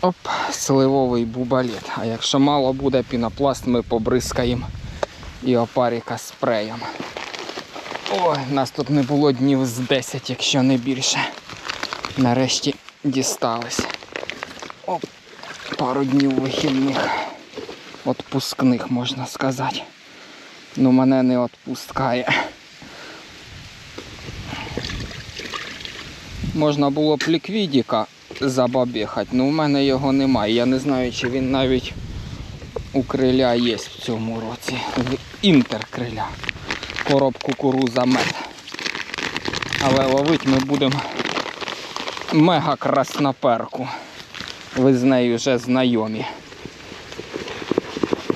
Оп, сливовий бубалет. А якщо мало буде пінопласт, ми побризкаємо і опаріка спреєм. Ой, нас тут не було днів з 10, якщо не більше. Нарешті дістались. Оп, пару днів вихідних. Отпускних, можна сказати. Ну мене не відпускає. Можна було б ліквідіка забабіхати, але в мене його немає. Я не знаю, чи він навіть у криля є в цьому році. Інтеркриля. Короб кукуруза мед. Але ловити ми будемо мега красноперку. Ви з нею вже знайомі.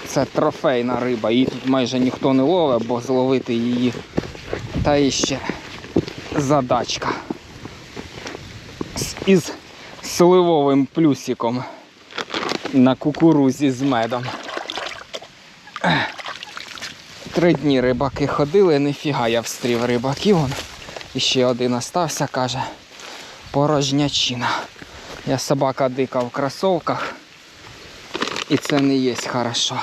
Це трофейна риба, її тут майже ніхто не ловить, бо зловити її та іще задачка. Із сливовим плюсиком на кукурузі з медом. Три дні рибаки ходили, ніфіга я встрів рибаків. І ще один остався, каже, порожнячина. Я собака дика в кросовках. І це не є хорошо.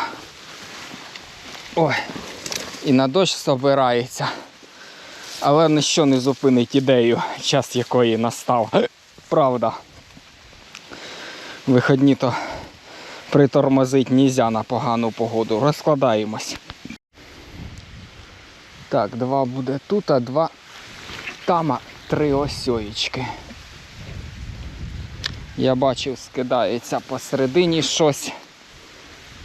Ой, і на дощ собирається. Але ніщо не зупинить ідею, час якої настав. Правда. Виходні то притормозить нельзя на погану погоду. Розкладаємось. Так, два буде тут, а два там, а три осьоїчки. Я бачив, скидається посередині щось,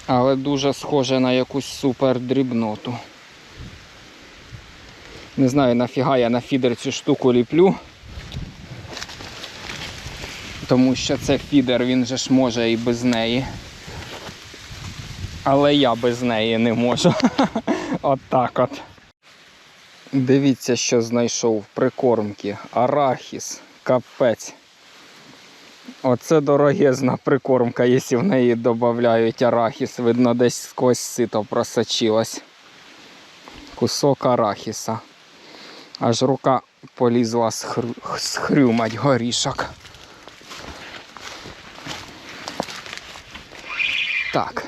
але дуже схоже на якусь супер дрібноту. Не знаю нафіга я на фідер цю штуку ліплю. Тому що це фідер, він же ж може і без неї. Але я без неї не можу. от так от. Дивіться, що знайшов в прикормки. Арахіс, капець. Оце дорогезна прикормка, якщо в неї додають арахіс. Видно, десь сквозь сито просочилось. Кусок арахіса. Аж рука полізла схрю... схрюмать горішок. Так.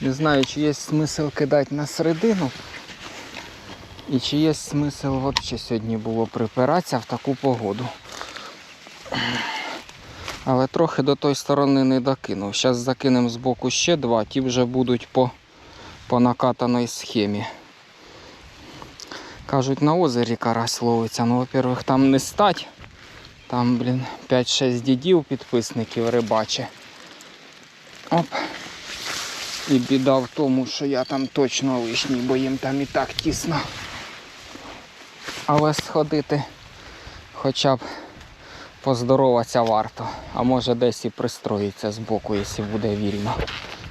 Не знаю, чи є смисл кидати на середину. І чи є смисл взагалі сьогодні було припиратися в таку погоду. Але трохи до тої сторони не докинув. Зараз закинемо з боку ще два, ті вже будуть по, по накатаній схемі. Кажуть, на озері карась ловиться. Ну, во-первых, там не стать. Там, блін, 5-6 дідів підписників рибаче. Оп. І біда в тому, що я там точно лишній, бо їм там і так тісно. Але сходити хоча б поздороватися варто. А може десь і пристроїться з боку, якщо буде вільно.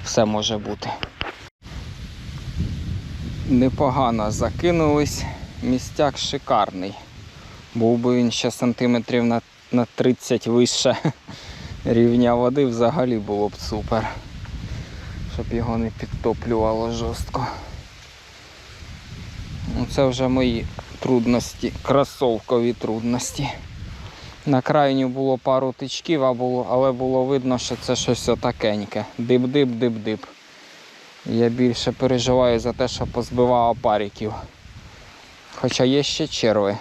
Все може бути. Непогано закинулись. Містяк шикарний. Був би він ще сантиметрів на, на 30 вище рівня води, взагалі було б супер. Щоб його не підтоплювало жорстко. Ну, Це вже мої трудності, кросовкові трудності. На крайню було пару тичків, але було видно, що це щось отакеньке. Дип-дип, дип-дип. Я більше переживаю за те, що позбивав опариків. Хоча є ще черви.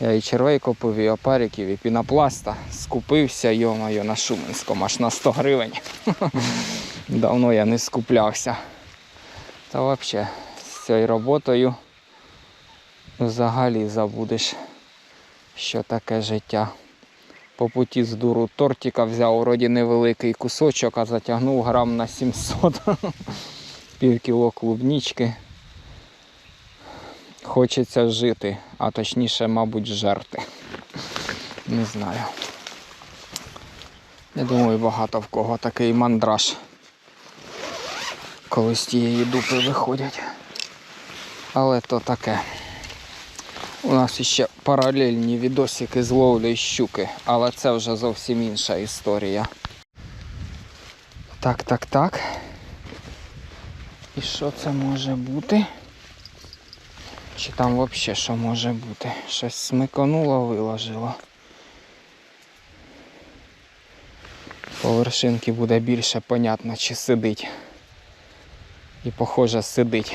Я і червей купив, і опариків, і пінопласта. Скупився, йомаю, на Шуменському, аж на 100 гривень. Давно я не скуплявся. Та взагалі з цією роботою взагалі забудеш, що таке життя. По путі з дуру тортика взяв вроді невеликий кусочок, а затягнув грам на 700. Пів кіло клубнічки. Хочеться жити, а точніше, мабуть, жерти. Не знаю. Я думаю, багато в кого такий мандраж. Коли з тієї дупи виходять. Але то таке. У нас ще паралельні відосики з ловлею щуки, але це вже зовсім інша історія. Так, так, так. І що це може бути? Чи там взагалі що може бути? Щось смикануло, виложило. По вершинки буде більше понятно, чи сидить. І похоже сидить.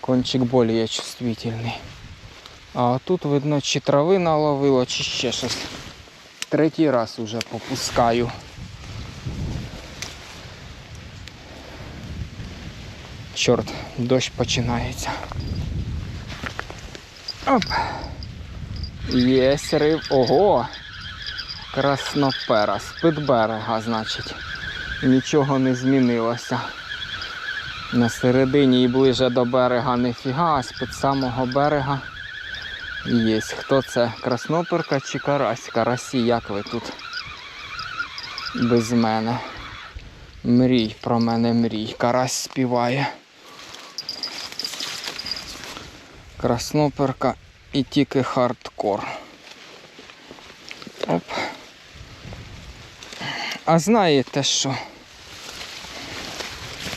Кончик більш чувствительний. А тут видно, чи трави наловило, чи ще щось. Третій раз уже попускаю. Чорт, дощ починається. Оп. Єсть риб. Ого! Краснопера, з-під берега, значить. Нічого не змінилося. На середині і ближе до берега ніфіга, а з-під самого берега є. Хто це? Красноперка чи карась? Карасі, як ви тут? Без мене. Мрій про мене мрій. Карась співає. Красноперка і тільки хардкор. Оп. А знаєте що?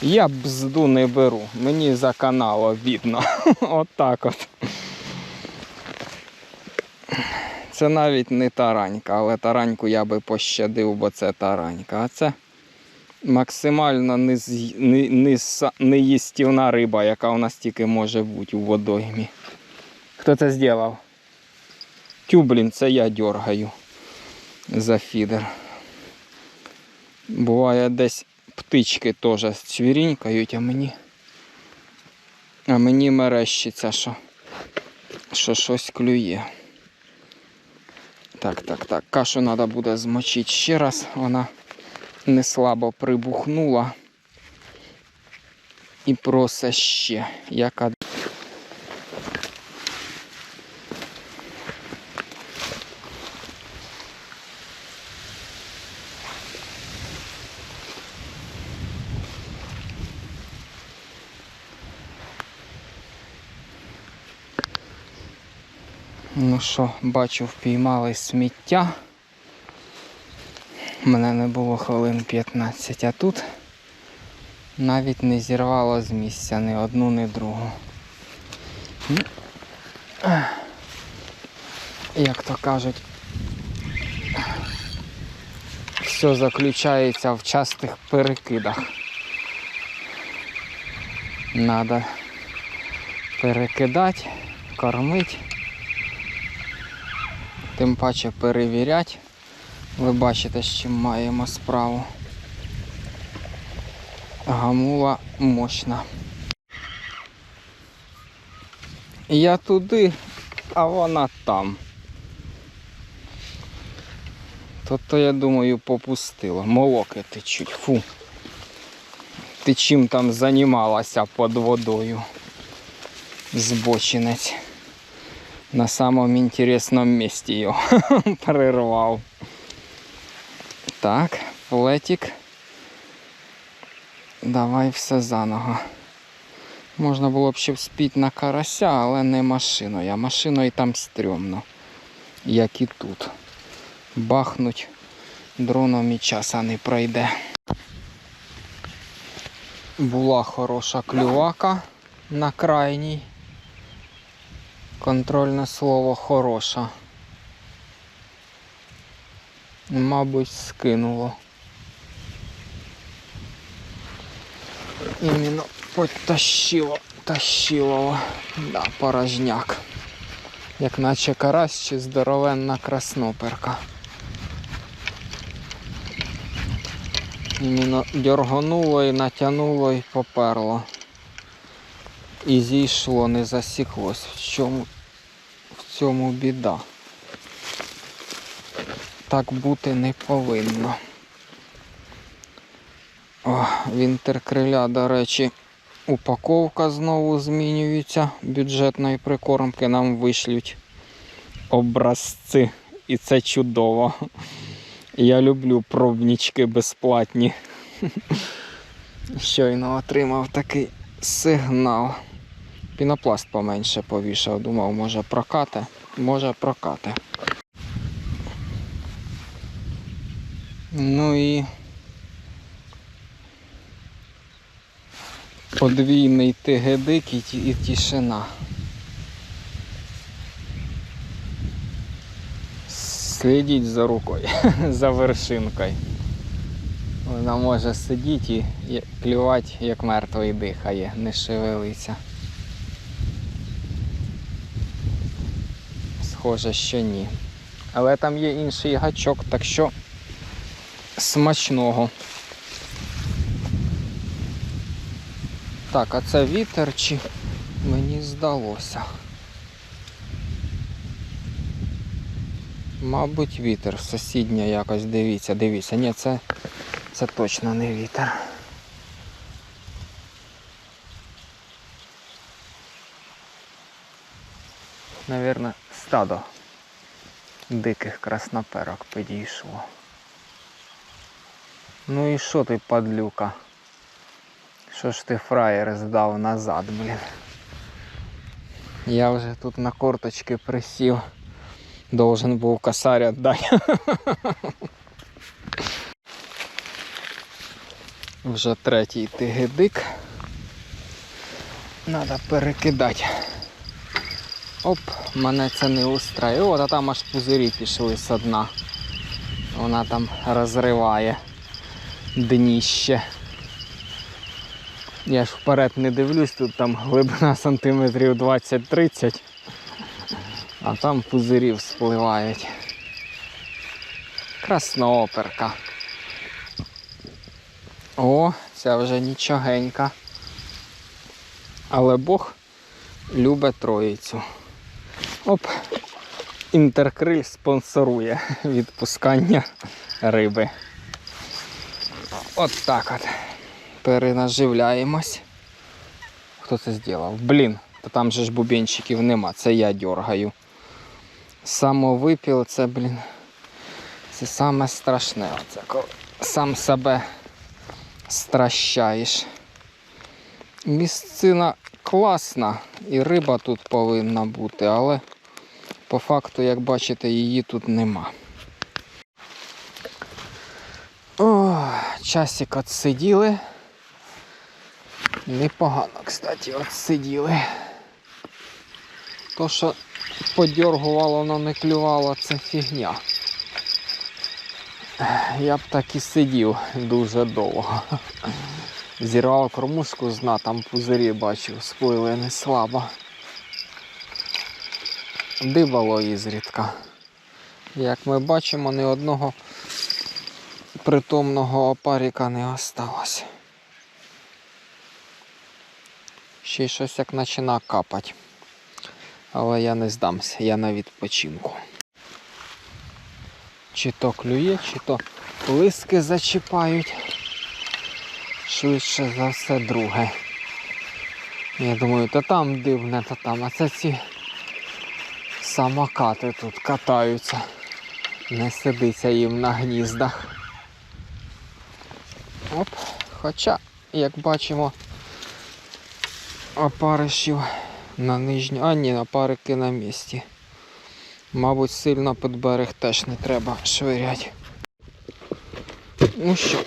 Я бзду не беру, мені за каналом видно. Отак от. Це навіть не таранька, але тараньку я би пощадив, бо це таранька. А це максимально нез- не- неїстівна риба, яка у нас тільки може бути у водоймі. Хто це зробив? Тю, блін, це я дергаю за фідер. Буває десь птички теж цвірінькають, а мені. А мені мерещиться, що, що щось клює. Так, так, так. Кашу треба буде змочити ще раз. Вона не слабо прибухнула. І просить ще. Яка Що, бачу, впіймали сміття. Мене не було хвилин 15, а тут навіть не зірвало з місця ні одну, ні другу. Ну. Як то кажуть, все заключається в частих перекидах. Надо перекидати, кормити тим паче перевіряти. Ви бачите, з чим маємо справу. Гамула мощна. Я туди, а вона там. Тобто, я думаю, попустила. Молоки течуть. Фу. Ти чим там займалася під водою? Збочинець на самом интересном месте ее прервав. Так, флетик. Давай все заново. Можна було б ще вспіти на карася, але не машиною. А машиною там стрьомно. Як і тут. Бахнуть дроном і часа не пройде. Була хороша клювака на крайній. Контрольне слово хороша. Мабуть, скинуло. Іменно потащило, тащило. Да, порожняк. Як наче карась чи здоровенна красноперка. Іменно дергануло і натягнуло і поперло. І зійшло, не засіклось. В чому, в цьому біда. Так бути не повинно. О, в інтеркриля, до речі, упаковка знову змінюється. Бюджетної прикормки нам вишлють образці. І це чудово. Я люблю пробнічки безплатні. Щойно отримав такий сигнал. Пінопласт поменше повішав, думав, може прокати, може прокати. Ну і подвійний тигедик і, тишина. Слідіть за рукою, за вершинкою. Вона може сидіти і клювати, як мертвий дихає, не шевелиться. Схоже, що ні. Але там є інший гачок, так що смачного. Так, а це вітер чи мені здалося? Мабуть, вітер сусідня якось дивіться, дивіться. Ні, це, це точно не вітер. Навірно, стадо диких красноперок підійшло. Ну і що ти, падлюка? Що ж ти фраєр здав назад, блін? Я вже тут на корточки присів. Должен був косарь отдати. Вже третій тигидик. Надо перекидати. Оп, мене це не устраює. От, а там аж пузирі пішли з дна. Вона там розриває дніще. Я ж вперед не дивлюсь, тут там глибина сантиметрів 20-30, а там пузирі спливають. Краснооперка. О, це вже нічогенька. Але Бог любить троїцю. Оп, інтеркриль спонсорує відпускання риби. От так от. Перенаживляємось. Хто це зробив? Блін, та там же ж бубенчиків нема, це я дергаю. Самовипіл це, блін. Це саме страшне. Оце коли сам себе стращаєш. Місцина класна і риба тут повинна бути, але по факту, як бачите, її тут нема. О, часик отсиділи. Непогано, кстати, отсиділи. То, що подергувало, але не клювало, це фігня. Я б так і сидів дуже довго. Зірвав кормушку з дна, там пузирі бачив, сплили не слабо. Дибало ізрідка. Як ми бачимо, ні одного притомного опаріка не осталось. Ще щось як почина капати. Але я не здамся, я на відпочинку. Чи то клює, чи то лиски зачіпають. Швидше за все друге. Я думаю, то там дивне, то там, а це ці самокати тут катаються. Не сидиться їм на гніздах. Оп, хоча, як бачимо, опаришів на нижню. А ні, опарики на місці. Мабуть, сильно під берег теж не треба швиряти. Ну що,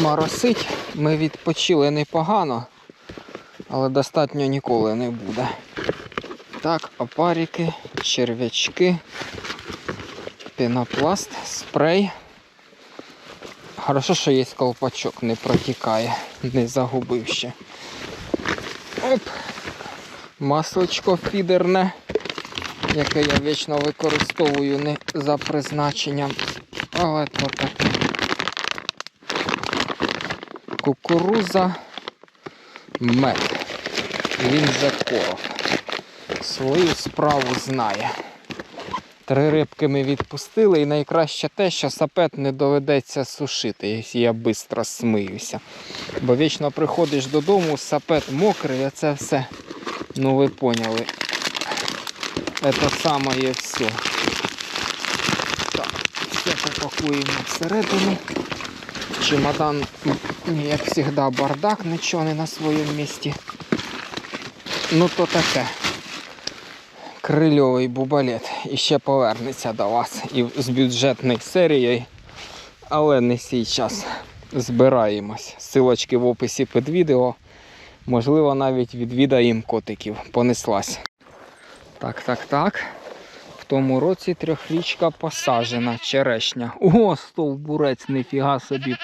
моросить, ми відпочили непогано, але достатньо ніколи не буде. Так, опарики, черв'ячки, пінопласт, спрей. Хорошо, що є колпачок, не протікає, не загубив ще. Оп! Масличко фідерне, яке я вічно використовую не за призначенням, але то таке. Кукуруза, мед. Він же коров. Свою справу знає. Три рибки ми відпустили і найкраще те, що сапет не доведеться сушити, якщо я швидко смиюся. Бо вічно приходиш додому, сапет мокрий, а це все, ну ви поняли. Саме є все. Так, все попакуємо всередину. Чемодан, як завжди, бардак, нічого не на своєму місці. Ну то таке крильовий бубалет і ще повернеться до вас і з бюджетною серією, але не сій час. Збираємось. Силочки в описі під відео. Можливо, навіть відвідаємо котиків. Понеслась. Так, так, так. В тому році трьохрічка посаджена, черешня. О, стовбурець, ніфіга собі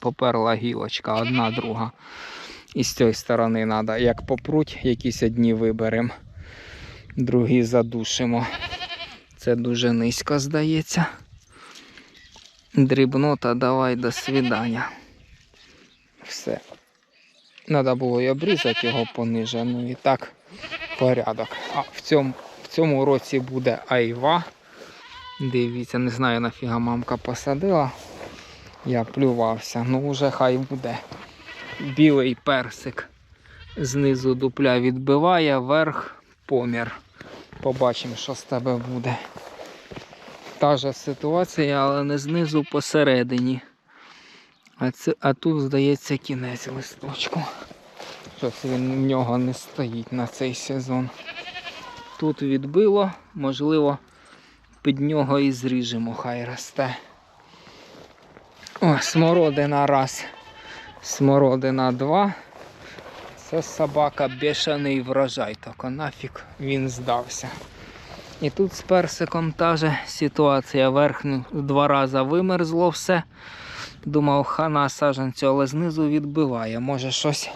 поперла, гілочка, одна друга. І з цієї сторони треба, як попруть, якісь одні виберемо, другі задушимо. Це дуже низько здається. Дрібнота, давай до свідання. Все. Треба було й обрізати його пониже. Ну і так порядок. А в цьому, в цьому році буде айва. Дивіться, не знаю нафіга мамка посадила. Я плювався. Ну вже хай буде. Білий персик. Знизу дупля відбиває, верх помір. Побачимо, що з тебе буде. Та ж ситуація, але не знизу посередині. А, це, а тут, здається, кінець листочку. Щось він в нього не стоїть на цей сезон. Тут відбило, можливо, під нього і зріжемо, хай росте. О, смородина раз. Смородина два. Це собака бешений врожай, тільки нафіг він здався. І тут з персиком та же ситуація. Верхню два рази вимерзло все. Думав, хана саджанцю, але знизу відбиває. Може щось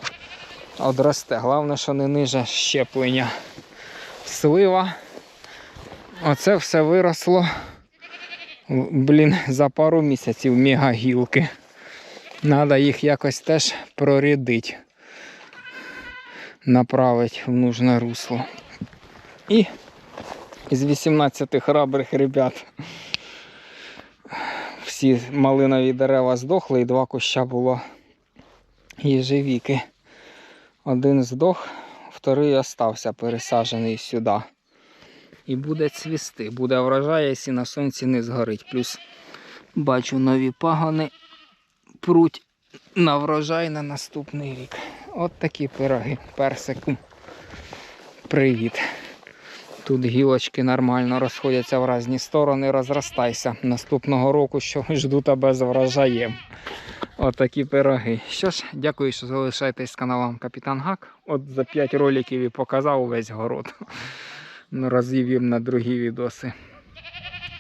одросте. Головне, що не ниже щеплення. Слива. Оце все виросло. Блін, за пару місяців мегагілки. Треба їх якось теж прорядити. Направити в нужне русло. І із 18 храбрих ребят всі малинові дерева здохли і два куща було єжевіки. Один здох, вторий остався пересаджений сюди. І буде цвісти, буде врожай, якщо на сонці не згорить. Плюс бачу нові пагони пруть на врожай на наступний рік. От такі пироги. Персику. Привіт. Тут гілочки нормально розходяться в різні сторони, розростайся. Наступного року що жду тебе з врожаєм. Отакі пироги. Що ж, дякую, що залишаєтесь з каналом Капітан Гак. От за 5 роликів і показав весь город. Ну, Розвів на другі відоси.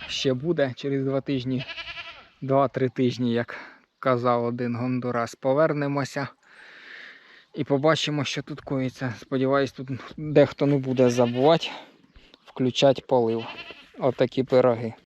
Ще буде через два тижні, 2-3 тижні, як казав один Гондурас. Повернемося і побачимо, що тут коїться. Сподіваюсь, тут дехто не буде забувати включати полив. Отакі пироги.